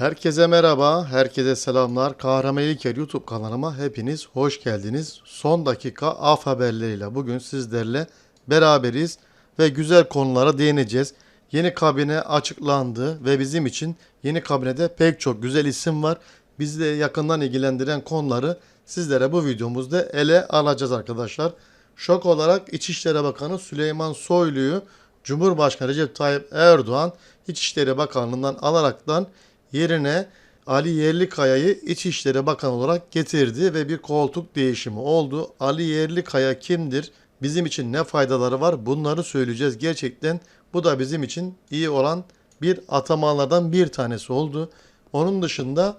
Herkese merhaba, herkese selamlar. Kahraman İlker YouTube kanalıma hepiniz hoş geldiniz. Son dakika af haberleriyle bugün sizlerle beraberiz ve güzel konulara değineceğiz. Yeni kabine açıklandı ve bizim için yeni kabinede pek çok güzel isim var. Bizi de yakından ilgilendiren konuları sizlere bu videomuzda ele alacağız arkadaşlar. Şok olarak İçişleri Bakanı Süleyman Soylu'yu Cumhurbaşkanı Recep Tayyip Erdoğan İçişleri Bakanlığından alaraktan yerine Ali Yerlikaya'yı İçişleri Bakanı olarak getirdi ve bir koltuk değişimi oldu. Ali Yerlikaya kimdir? Bizim için ne faydaları var? Bunları söyleyeceğiz. Gerçekten bu da bizim için iyi olan bir atamalardan bir tanesi oldu. Onun dışında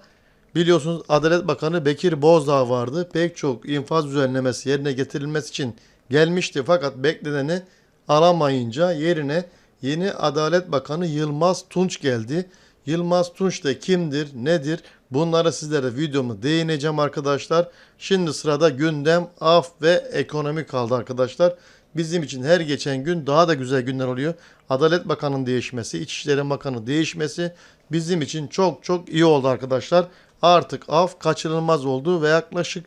biliyorsunuz Adalet Bakanı Bekir Bozdağ vardı. Pek çok infaz düzenlemesi yerine getirilmesi için gelmişti fakat bekleneni alamayınca yerine yeni Adalet Bakanı Yılmaz Tunç geldi. Yılmaz Tunç da kimdir, nedir? Bunlara sizlere videomu değineceğim arkadaşlar. Şimdi sırada gündem, af ve ekonomi kaldı arkadaşlar. Bizim için her geçen gün daha da güzel günler oluyor. Adalet Bakanı'nın değişmesi, İçişleri Bakanı değişmesi bizim için çok çok iyi oldu arkadaşlar. Artık af kaçınılmaz oldu ve yaklaşık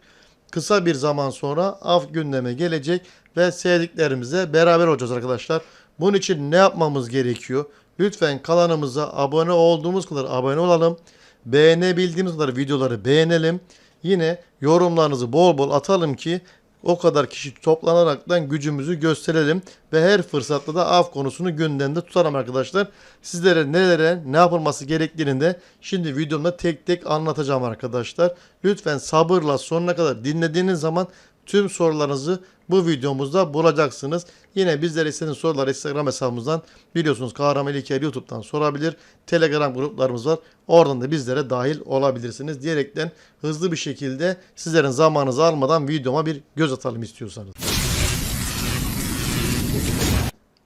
kısa bir zaman sonra af gündeme gelecek ve sevdiklerimize beraber olacağız arkadaşlar. Bunun için ne yapmamız gerekiyor? Lütfen kanalımıza abone olduğumuz kadar abone olalım. Beğenebildiğimiz kadar videoları beğenelim. Yine yorumlarınızı bol bol atalım ki o kadar kişi toplanaraktan gücümüzü gösterelim ve her fırsatta da af konusunu gündemde tutalım arkadaşlar. Sizlere nelere ne yapılması gerektiğini de şimdi videomda tek tek anlatacağım arkadaşlar. Lütfen sabırla sonuna kadar dinlediğiniz zaman tüm sorularınızı bu videomuzda bulacaksınız. Yine bizlere istediğiniz soruları Instagram hesabımızdan biliyorsunuz Kahraman İlker YouTube'dan sorabilir. Telegram gruplarımız var. Oradan da bizlere dahil olabilirsiniz diyerekten hızlı bir şekilde sizlerin zamanınızı almadan videoma bir göz atalım istiyorsanız.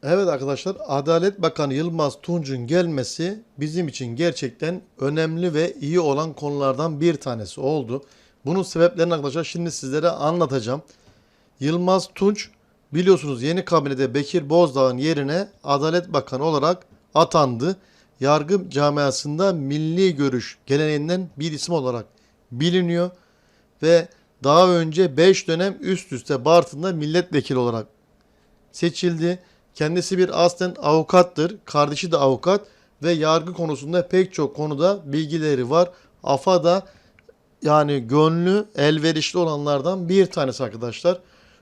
Evet arkadaşlar Adalet Bakanı Yılmaz Tunç'un gelmesi bizim için gerçekten önemli ve iyi olan konulardan bir tanesi oldu. Bunun sebeplerini arkadaşlar şimdi sizlere anlatacağım. Yılmaz Tunç biliyorsunuz yeni kabinede Bekir Bozdağ'ın yerine Adalet Bakanı olarak atandı. Yargı camiasında milli görüş geleneğinden bir isim olarak biliniyor ve daha önce 5 dönem üst üste Bartın'da milletvekili olarak seçildi. Kendisi bir aslen avukattır. Kardeşi de avukat ve yargı konusunda pek çok konuda bilgileri var. AFA da yani gönlü elverişli olanlardan bir tanesi arkadaşlar.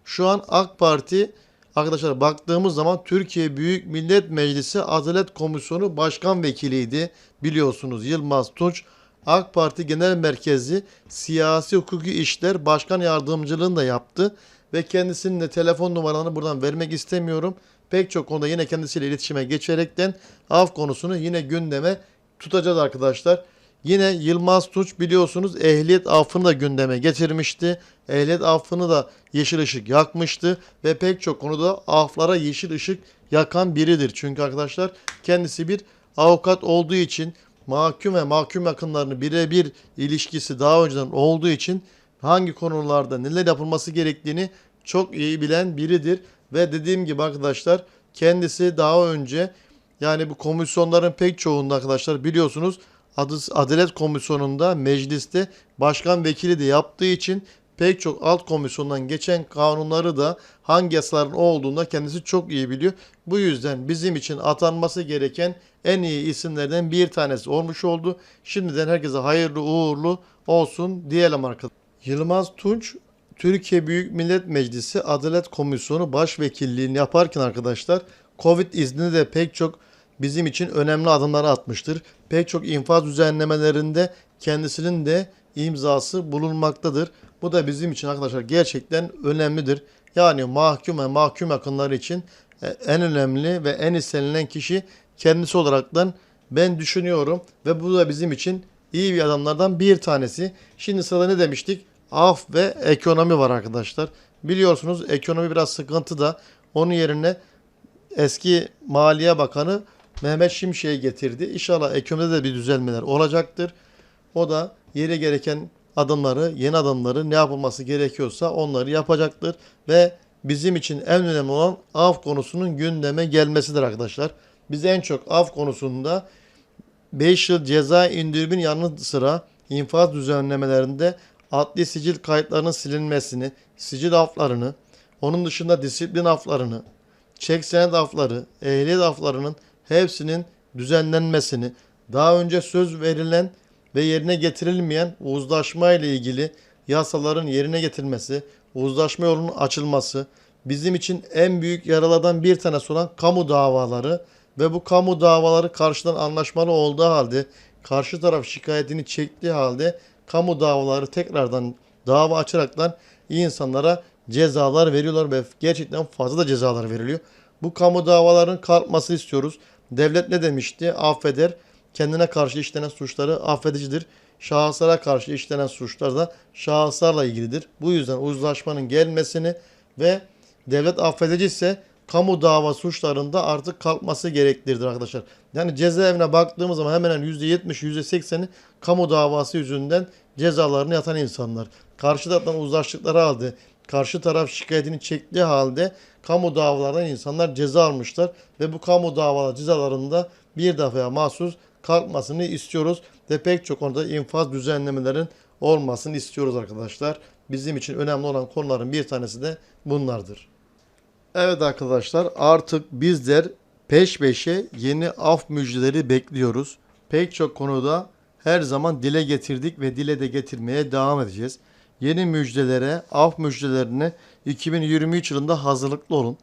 Şu an AK Parti arkadaşlar baktığımız zaman Türkiye Büyük Millet Meclisi Adalet Komisyonu Başkan Vekiliydi. Biliyorsunuz Yılmaz Tunç AK Parti Genel Merkezi Siyasi Hukuki İşler Başkan Yardımcılığını da yaptı. Ve kendisinin de telefon numaralarını buradan vermek istemiyorum. Pek çok konuda yine kendisiyle iletişime geçerekten av konusunu yine gündeme tutacağız arkadaşlar. Yine Yılmaz Tunç biliyorsunuz ehliyet affını da gündeme getirmişti. Ehliyet affını da yeşil ışık yakmıştı ve pek çok konuda aflara yeşil ışık yakan biridir. Çünkü arkadaşlar kendisi bir avukat olduğu için mahkum ve mahkum yakınlarını birebir ilişkisi daha önceden olduğu için hangi konularda neler yapılması gerektiğini çok iyi bilen biridir. Ve dediğim gibi arkadaşlar kendisi daha önce yani bu komisyonların pek çoğunda arkadaşlar biliyorsunuz Adalet Komisyonu'nda mecliste başkan vekili de yaptığı için pek çok alt komisyondan geçen kanunları da hangi yasaların olduğunda kendisi çok iyi biliyor. Bu yüzden bizim için atanması gereken en iyi isimlerden bir tanesi olmuş oldu. Şimdiden herkese hayırlı uğurlu olsun diyelim arkadaşlar. Yılmaz Tunç Türkiye Büyük Millet Meclisi Adalet Komisyonu Başvekilliğini yaparken arkadaşlar Covid izni de pek çok bizim için önemli adımları atmıştır. Pek çok infaz düzenlemelerinde kendisinin de imzası bulunmaktadır. Bu da bizim için arkadaşlar gerçekten önemlidir. Yani mahkum ve mahkum yakınları için e, en önemli ve en istenilen kişi kendisi olaraktan ben düşünüyorum ve bu da bizim için iyi bir adamlardan bir tanesi. Şimdi sırada ne demiştik? Af ve ekonomi var arkadaşlar. Biliyorsunuz ekonomi biraz sıkıntı da onun yerine eski Maliye Bakanı Mehmet Şimşek'i getirdi. İnşallah ekonomide de bir düzelmeler olacaktır. O da yeri gereken adımları, yeni adımları ne yapılması gerekiyorsa onları yapacaktır. Ve bizim için en önemli olan av konusunun gündeme gelmesidir arkadaşlar. Biz en çok av konusunda 5 yıl ceza indirimin yanı sıra infaz düzenlemelerinde adli sicil kayıtlarının silinmesini, sicil aflarını, onun dışında disiplin aflarını, çek senet afları, ehliyet aflarının hepsinin düzenlenmesini, daha önce söz verilen ve yerine getirilmeyen uzlaşma ile ilgili yasaların yerine getirilmesi, uzlaşma yolunun açılması, bizim için en büyük yaralardan bir tanesi olan kamu davaları ve bu kamu davaları karşıdan anlaşmalı olduğu halde karşı taraf şikayetini çektiği halde kamu davaları tekrardan dava açaraktan insanlara cezalar veriyorlar ve gerçekten fazla da cezalar veriliyor. Bu kamu davaların kalkmasını istiyoruz. Devlet ne demişti? Affeder. Kendine karşı işlenen suçları affedicidir. Şahıslara karşı işlenen suçlar da şahıslarla ilgilidir. Bu yüzden uzlaşmanın gelmesini ve devlet affedici kamu dava suçlarında artık kalkması gereklidir arkadaşlar. Yani cezaevine baktığımız zaman hemen hemen %70 %80'i kamu davası yüzünden cezalarını yatan insanlar. Karşı taraftan uzlaştıkları halde karşı taraf şikayetini çektiği halde kamu davalarından insanlar ceza almışlar ve bu kamu davalar cezalarında bir defaya mahsus kalkmasını istiyoruz ve pek çok konuda infaz düzenlemelerin olmasını istiyoruz arkadaşlar. Bizim için önemli olan konuların bir tanesi de bunlardır. Evet arkadaşlar artık bizler peş peşe yeni af müjdeleri bekliyoruz. Pek çok konuda her zaman dile getirdik ve dile de getirmeye devam edeceğiz. Yeni müjdelere, af müjdelerine 2023 yılında hazırlıklı olun.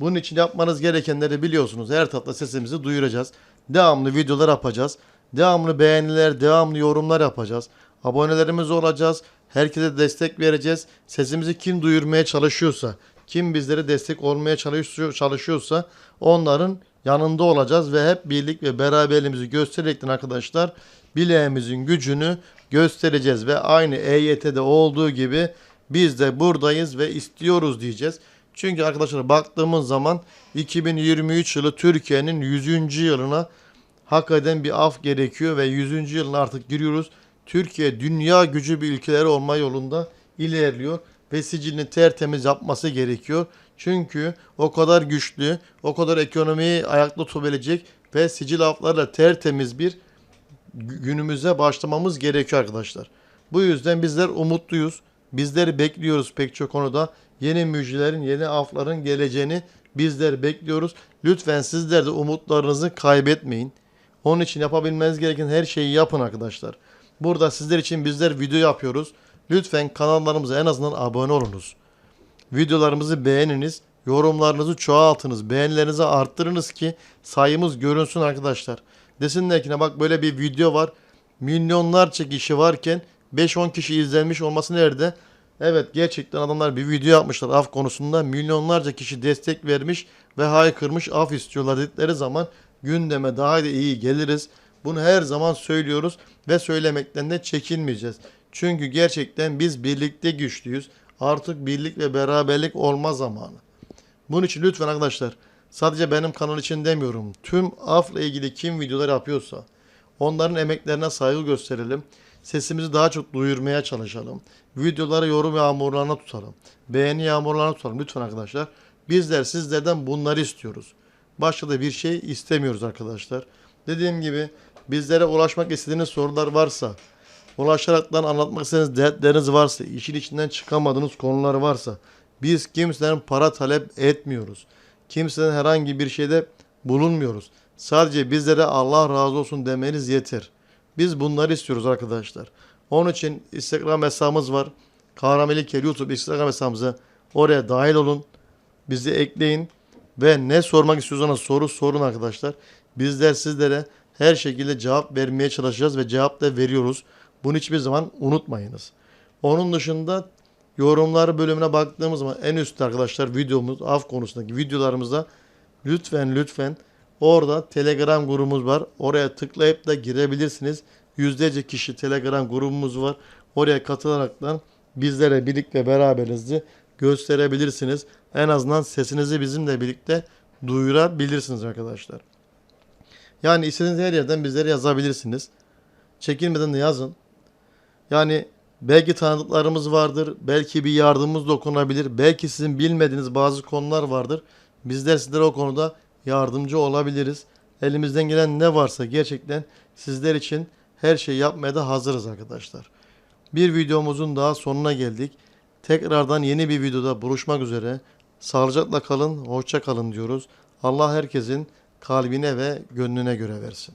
Bunun için yapmanız gerekenleri biliyorsunuz. Her tatlı sesimizi duyuracağız. Devamlı videolar yapacağız. Devamlı beğeniler, devamlı yorumlar yapacağız. Abonelerimiz olacağız. Herkese destek vereceğiz. Sesimizi kim duyurmaya çalışıyorsa, kim bizlere destek olmaya çalışıyor, çalışıyorsa onların yanında olacağız ve hep birlik ve beraberliğimizi göstererekten arkadaşlar bileğimizin gücünü göstereceğiz ve aynı EYT'de olduğu gibi biz de buradayız ve istiyoruz diyeceğiz. Çünkü arkadaşlar baktığımız zaman 2023 yılı Türkiye'nin 100. yılına hak eden bir af gerekiyor ve 100. yılına artık giriyoruz. Türkiye dünya gücü bir ülkeleri olma yolunda ilerliyor ve sicilini tertemiz yapması gerekiyor. Çünkü o kadar güçlü, o kadar ekonomiyi ayakta tutabilecek ve sicil aflarla tertemiz bir günümüze başlamamız gerekiyor arkadaşlar. Bu yüzden bizler umutluyuz. Bizleri bekliyoruz pek çok konuda. Yeni müjdelerin, yeni afların geleceğini bizler bekliyoruz. Lütfen sizler de umutlarınızı kaybetmeyin. Onun için yapabilmeniz gereken her şeyi yapın arkadaşlar. Burada sizler için bizler video yapıyoruz. Lütfen kanallarımıza en azından abone olunuz. Videolarımızı beğeniniz. Yorumlarınızı çoğaltınız. Beğenilerinizi arttırınız ki sayımız görünsün arkadaşlar. Desinler ki "Ne bak böyle bir video var. Milyonlarca kişi varken 5-10 kişi izlenmiş olması nerede? Evet gerçekten adamlar bir video yapmışlar af konusunda. Milyonlarca kişi destek vermiş ve haykırmış af istiyorlar dedikleri zaman gündeme daha da iyi geliriz. Bunu her zaman söylüyoruz ve söylemekten de çekinmeyeceğiz. Çünkü gerçekten biz birlikte güçlüyüz. Artık birlik ve beraberlik olma zamanı. Bunun için lütfen arkadaşlar sadece benim kanal için demiyorum. Tüm afla ilgili kim videolar yapıyorsa onların emeklerine saygı gösterelim. Sesimizi daha çok duyurmaya çalışalım. Videoları yorum yağmurlarına tutalım. Beğeni yağmurlarına tutalım lütfen arkadaşlar. Bizler sizlerden bunları istiyoruz. Başka da bir şey istemiyoruz arkadaşlar. Dediğim gibi bizlere ulaşmak istediğiniz sorular varsa, ulaşaraktan anlatmak istediğiniz dertleriniz varsa, işin içinden çıkamadığınız konular varsa biz kimseden para talep etmiyoruz. Kimseden herhangi bir şeyde bulunmuyoruz. Sadece bizlere Allah razı olsun demeniz yeter. Biz bunları istiyoruz arkadaşlar. Onun için Instagram hesabımız var. Kahramelik YouTube Instagram hesabımıza oraya dahil olun. Bizi ekleyin ve ne sormak istiyorsanız soru sorun arkadaşlar. Bizler sizlere her şekilde cevap vermeye çalışacağız ve cevap da veriyoruz. Bunu hiçbir zaman unutmayınız. Onun dışında yorumlar bölümüne baktığımız zaman en üstte arkadaşlar videomuz af konusundaki videolarımızda lütfen lütfen orada Telegram grubumuz var. Oraya tıklayıp da girebilirsiniz. Yüzlerce kişi Telegram grubumuz var. Oraya katılaraktan bizlere birlik ve beraberinizi gösterebilirsiniz. En azından sesinizi bizimle birlikte duyurabilirsiniz arkadaşlar. Yani istediğiniz her yerden bizlere yazabilirsiniz. Çekinmeden de yazın. Yani belki tanıdıklarımız vardır. Belki bir yardımımız dokunabilir. Belki sizin bilmediğiniz bazı konular vardır. Bizler sizlere o konuda yardımcı olabiliriz. Elimizden gelen ne varsa gerçekten sizler için her şeyi yapmaya da hazırız arkadaşlar. Bir videomuzun daha sonuna geldik. Tekrardan yeni bir videoda buluşmak üzere. Sağlıcakla kalın, hoşça kalın diyoruz. Allah herkesin kalbine ve gönlüne göre versin.